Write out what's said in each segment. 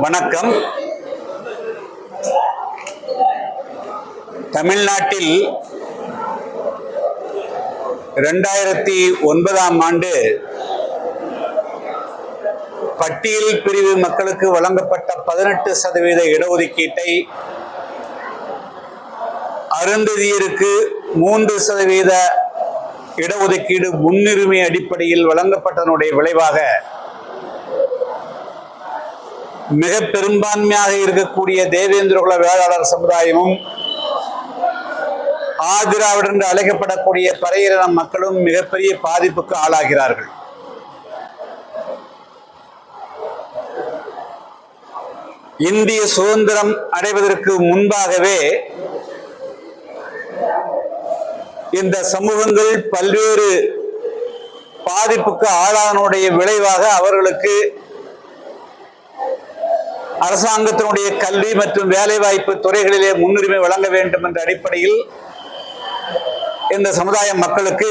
வணக்கம். தமிழ்நாட்டில் இரண்டாயிரத்தி ஒன்பதாம் ஆண்டு பட்டியல் பிரிவு மக்களுக்கு வழங்கப்பட்ட பதினெட்டு சதவீத இடஒதுக்கீட்டை அருந்ததியருக்கு மூன்று சதவீத இடஒதுக்கீடு முன்னுரிமை அடிப்படையில் வழங்கப்பட்டதனுடைய விளைவாக மிக பெரும்பான்மையாக இருக்கக்கூடிய தேவேந்திரகுல வேளாளர் சமுதாயமும் ஆதிராவிட என்று அழைக்கப்படக்கூடிய பறையின மக்களும் மிகப்பெரிய பாதிப்புக்கு ஆளாகிறார்கள். இந்திய சுதந்திரம் அடைவதற்கு முன்பாகவே இந்த சமூகங்கள் பல்வேறு பாதிப்புக்கு ஆளானுடைய விளைவாக அவர்களுக்கு அரசாங்கத்தினுடைய கல்வி மற்றும் வேலைவாய்ப்பு துறைகளிலே முன்னுரிமை வழங்க வேண்டும் என்ற அடிப்படையில் இந்த சமுதாய மக்களுக்கு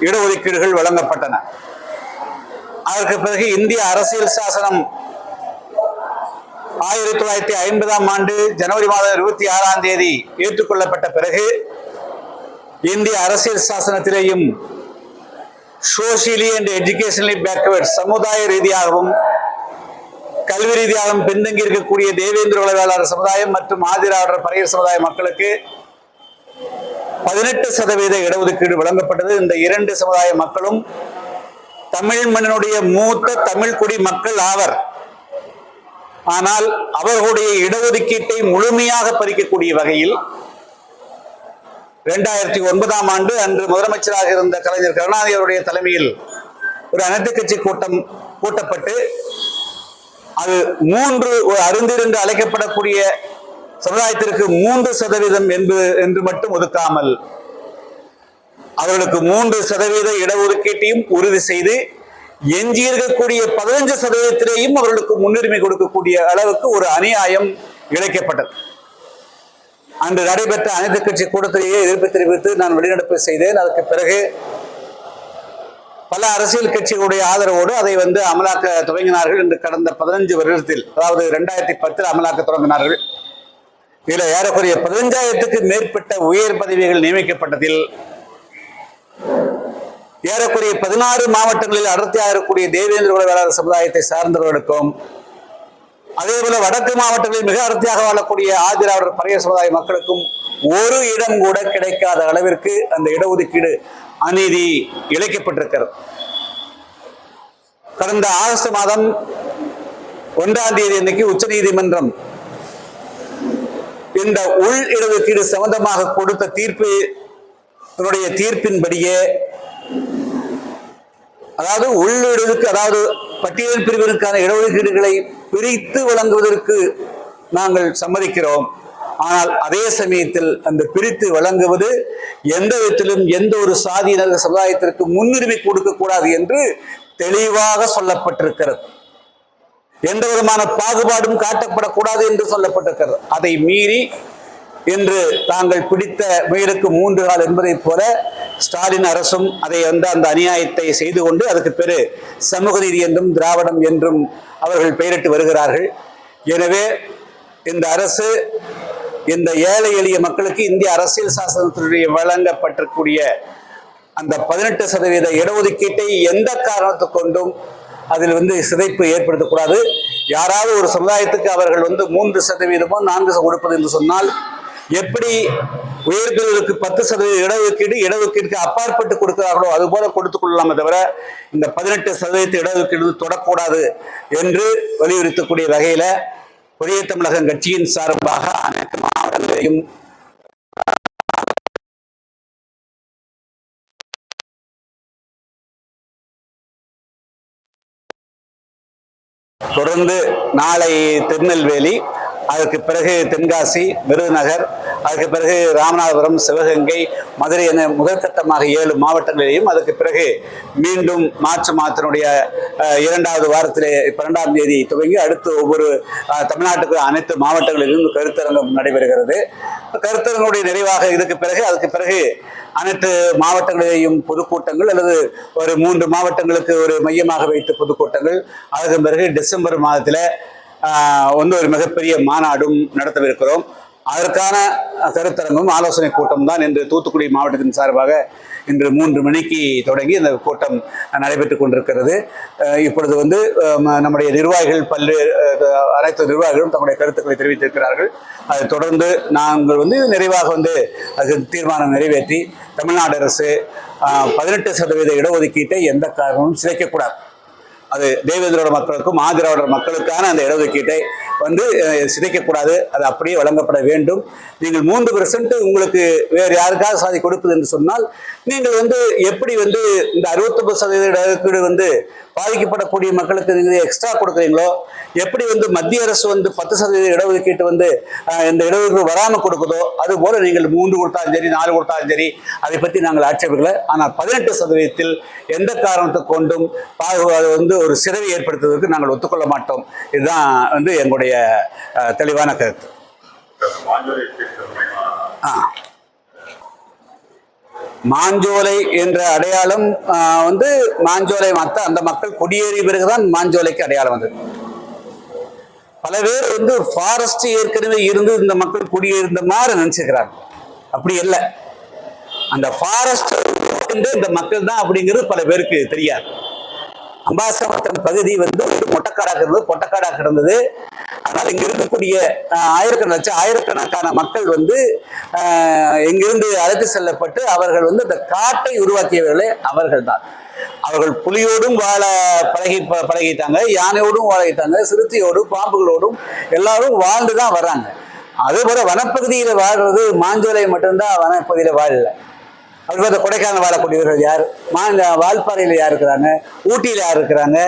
இடஒதுக்கீடுகள் வழங்கப்பட்டன. அதற்கு பிறகு இந்திய அரசியல் சாசனம் ஆயிரத்தி தொள்ளாயிரத்தி ஐம்பதாம் ஆண்டு ஜனவரி மாதம் இருபத்தி ஆறாம் தேதி ஏற்றுக்கொள்ளப்பட்ட பிறகு இந்திய அரசியல் சாசனத்திலேயும் சோசியலி அண்ட் எஜுகேஷனலி பேக்வர்ட் சமுதாய ரீதியாகவும் கல்வி ரீதியாகவும் பின்தங்கி இருக்கக்கூடிய தேவேந்திர உலகாளர் சமுதாயம் மற்றும் ஆதிராவிடர் பறையர் சமுதாய மக்களுக்கு பதினெட்டு சதவீத இடஒதுக்கீடு வழங்கப்பட்டது. இந்த இரண்டு சமுதாய மக்களும் தமிழ் மண்ணினுடைய மூத்த தமிழ் குடி மக்கள் ஆவர். ஆனால் அவர்களுடைய இடஒதுக்கீட்டை முழுமையாக பறிக்கக்கூடிய வகையில் இரண்டாயிரத்தி ஒன்பதாம் ஆண்டு அன்று முதலமைச்சராக இருந்த கலைஞர் கருணாநிதி அவருடைய தலைமையில் ஒரு அனைத்து கட்சி கூட்டம் கூட்டப்பட்டு அது மூன்று ஒரு அருந்தீர் என்று அழைக்கப்படக்கூடிய சமுதாயத்திற்கு மூன்று சதவீதம் என்பது என்று மட்டும் ஒதுக்காமல் அவர்களுக்கு மூன்று சதவீத இடஒதுக்கீட்டையும் உறுதி செய்து எஞ்சி இருக்கக்கூடிய பதினஞ்சு சதவீதத்திலேயும் அவர்களுக்கு முன்னுரிமை கொடுக்கக்கூடிய அளவுக்கு ஒரு அநியாயம் இழைக்கப்பட்டது. அன்று நடைபெற்ற அனைத்து கட்சி கூட்டத்திலேயே எதிர்ப்பு தெரிவித்து நான் வெளிநடப்பு செய்தேன். அதற்கு பிறகு பல அரசியல் கட்சிகளுடைய ஆதரவோடு அதை வந்து அமலாக்க துவங்கினார்கள் என்று கடந்த பதினஞ்சு வருடத்தில். அதாவது ரெண்டாயிரத்தி பத்தில் அமலாக்க தொடங்கினார்கள். இதில் ஏறக்குறைய பதினஞ்சாயிரத்துக்கு மேற்பட்ட உயர் பதவிகள் நியமிக்கப்பட்டதில் ஏறக்குறைய பதினாறு மாவட்டங்களில் அடர்த்தியாக இருக்கக்கூடிய தேவேந்திர குல வேளாளர் சமுதாயத்தை சார்ந்தவர்களுக்கும் அதே போல வடக்கு மாவட்டங்களில் மிக அடர்த்தியாக வாழக்கூடிய ஆதிராவிடர் பழைய சமுதாய மக்களுக்கும் ஒரு இடம் கூட கிடைக்காத அளவிற்கு அந்த இடஒதுக்கீடு அநீதி இழைக்கப்பட்டிருக்கிறது. கடந்த ஆகஸ்ட் மாதம் ஒன்றாம் தேதி அன்னைக்கு உச்சநீதிமன்றம் இந்த உள் இடஒதுக்கீடு சம்பந்தமாக கொடுத்த தீர்ப்பு தன்னுடைய தீர்ப்பின்படியே அதாவது உள்ளிடுவதற்கு அதாவது பட்டியல் பிரிவிற்கான இடஒதுக்கீடுகளை பிரித்து வழங்குவதற்கு நாங்கள் சம்மதிக்கிறோம். ஆனால் அதே சமயத்தில் அந்த பிரித்து வழங்குவது எந்த விதத்திலும் எந்த ஒரு சாதியினர் சமுதாயத்திற்கு முன்னுரிமை கொடுக்கக்கூடாது என்று தெளிவாக சொல்லப்பட்டிருக்கிறது. எந்த விதமான பாகுபாடும் காட்டப்படக்கூடாது என்று சொல்லப்பட்டிருக்கிறது. அதை மீறி இன்று தாங்கள் பிடித்த முயலுக்கு மூன்று கால் என்பதைப் போல ஸ்டாலின் அரசும் அதை வந்து அந்த அநியாயத்தை செய்து கொண்டு அதுக்கு பெரு சமூக நீதி என்றும் திராவிடம் என்றும் அவர்கள் பெயரிட்டு வருகிறார்கள். எனவே இந்த அரசு இந்த ஏழை எளிய மக்களுக்கு இந்திய அரசியல் சாசனத்தினுடைய வழங்கப்பட்டிருக்கூடிய அந்த பதினெட்டு சதவீத இடஒதுக்கீட்டை எந்த காரணத்தை கொண்டும் அதில் வந்து சிதைப்பு ஏற்படுத்தக்கூடாது. யாராவது ஒரு சமுதாயத்துக்கு அவர்கள் வந்து மூன்று சதவீதமோ நான்கு கொடுப்பது என்று சொன்னால் எப்படி உயர்களுக்கு பத்து சதவீத இடஒதுக்கீடு இடஒதுக்கீடுக்கு அப்பாற்பட்டு கொடுக்கிறார்களோ அது போல கொடுத்துக் கொள்ளலாமே தவிர இந்த பதினெட்டு சதவீத இடஒதுக்கீடு தொடக்கூடாது என்று வலியுறுத்தக்கூடிய வகையில புதிய தமிழகம் கட்சியின் சார்பாக அனைத்து மாவட்டங்களையும் தொடர்ந்து நாளை திருநெல்வேலி அதற்கு பிறகு தென்காசி விருதுநகர் அதற்கு பிறகு ராமநாதபுரம் சிவகங்கை மதுரை என முதற்கட்டமாக ஏழு மாவட்டங்களிலேயும் அதற்கு பிறகு மீண்டும் மார்ச் மாதத்தினுடைய இரண்டாவது வாரத்திலே பன்னெண்டாம் தேதி துவங்கி அடுத்து ஒவ்வொரு தமிழ்நாட்டுக்கு அனைத்து மாவட்டங்களிலும் கருத்தரங்கம் நடைபெறுகிறது. கருத்தரங்களுடைய நிறைவாக இதுக்கு பிறகு அதுக்கு பிறகு அனைத்து மாவட்டங்களிலேயும் பொதுக்கூட்டங்கள் அல்லது ஒரு மூன்று மாவட்டங்களுக்கு ஒரு மையமாக வைத்து பொதுக்கூட்டங்கள். அதற்கு பிறகு டிசம்பர் மாதத்தில் வந்து ஒரு மிகப்பெரிய மாநாடும் நடத்தவிருக்கிறோம். அதற்கான கருத்தரங்கும் ஆலோசனை கூட்டம் தான் இன்று தூத்துக்குடி மாவட்டத்தின் சார்பாக இன்று மூன்று மணிக்கு தொடங்கி இந்த கூட்டம் நடைபெற்று கொண்டிருக்கிறது. இப்பொழுது வந்து நம்முடைய நிர்வாகிகள் பல்வேறு அனைத்து நிர்வாகிகளும் தங்களுடைய கருத்துக்களை தெரிவித்திருக்கிறார்கள். அதை தொடர்ந்து நாங்கள் வந்து நிறைவாக வந்து அது தீர்மானம் நிறைவேற்றி தமிழ்நாடு அரசு பதினெட்டு சதவீத இடஒதுக்கீட்டை எந்த காரணமும் சிதைக்கக்கூடாது. அது தேவேந்திரோட மக்களுக்கும் ஆதிராவிடர் மக்களுக்கான அந்த இடஒதுக்கீட்டை வந்து சிதைக்கக்கூடாது. அது அப்படியே வழங்கப்பட வேண்டும். நீங்கள் மூன்று பெர்சன்ட் உங்களுக்கு வேறு யாருக்காக சாதி கொடுப்பது என்று சொன்னால் நீங்கள் வந்து எப்படி வந்து இந்த அறுபத்தொம்பது சதவீத இடஒதுக்கீடு வந்து பாதிக்கப்படக்கூடிய மக்களுக்கு நீங்கள் எக்ஸ்ட்ரா கொடுக்குறீங்களோ எப்படி வந்து மத்திய அரசு வந்து பத்து சதவீத இடஒதுக்கீட்டு வந்து இந்த இடஒதுக்கீடு வராமல் கொடுக்குதோ அது போல நீங்கள் மூன்று கொடுத்தாலும் சரி நாலு கொடுத்தாலும் சரி அதை பற்றி நாங்கள் ஆட்சேபிக்கல. ஆனால் பதினெட்டு சதவீதத்தில் எந்த காரணத்தை கொண்டும் பாகுபாடு வந்து ஒரு சிறவை ஏற்படுத்துவதற்கு நாங்கள் ஒத்துக்கொள்ள மாட்டோம். இதுதான் வந்து எங்களுடைய அஹ், தெளிவான கருத்து. மாஞ்சோலை என்ற அடையாளம் வந்து மாஞ்சோலை மத்த அந்த மக்கள் குடியேறிய பிறகுதான் மாஞ்சோலைக்கு அடையாளம் வந்தது. பல பேர் வந்து ஃபாரஸ்ட் ஏற்கனவே இருந்து இந்த மக்கள் குடியிருந்த மாதிரி நினைச்சுக்கிறாங்க. அப்படி இல்லை. அந்த ஃபாரஸ்ட் இந்த மக்கள் தான் அப்படிங்கிறது பல பேருக்கு தெரியாது. அம்பாசமுத்திரம் பகுதி வந்து ஒரு மொட்டைக்காடாக இருந்தது பொட்டக்காடாக இருந்தது ஆனால் இங்க இருக்கக்கூடிய ஆயிரக்கணக்கான ஆயிரக்கணக்கான மக்கள் வந்து இங்கிருந்து அழைத்து செல்லப்பட்டு அவர்கள் வந்து அந்த காட்டை உருவாக்கியவர்களே அவர்கள் தான் அவர்கள் புலியோடும் வாழ பழகி ப- பழகிட்டாங்க யானையோடும் வாழகிட்டாங்க சிறுத்தையோடும் பாம்புகளோடும் எல்லாரும் வாழ்ந்து தான் வர்றாங்க. அதே போல வனப்பகுதியில் வாழ்றது மாஞ்சோலை மட்டும்தான் வனப்பகுதியில் வாழல. அப்படி பார்த்தா கொடைக்கானல் வாழக்கூடியவர்கள் யார்? மாநில வால்பாறையில் யார் இருக்கிறாங்க? ஊட்டியில் யார் இருக்கிறாங்க?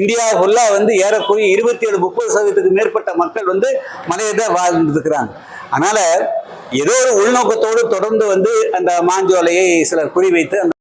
இந்தியா ஃபுல்லாக வந்து ஏறக்குறைய இருபத்தி ஏழு முப்பது சதவீதத்துக்கு மேற்பட்ட மக்கள் வந்து மலையை தான் வாழ்ந்துருக்கிறாங்க. அதனால் ஏதோ ஒரு உள்நோக்கத்தோடு தொடர்ந்து வந்து அந்த மாஞ்சோலையை சிலர் குறிவைத்து அந்த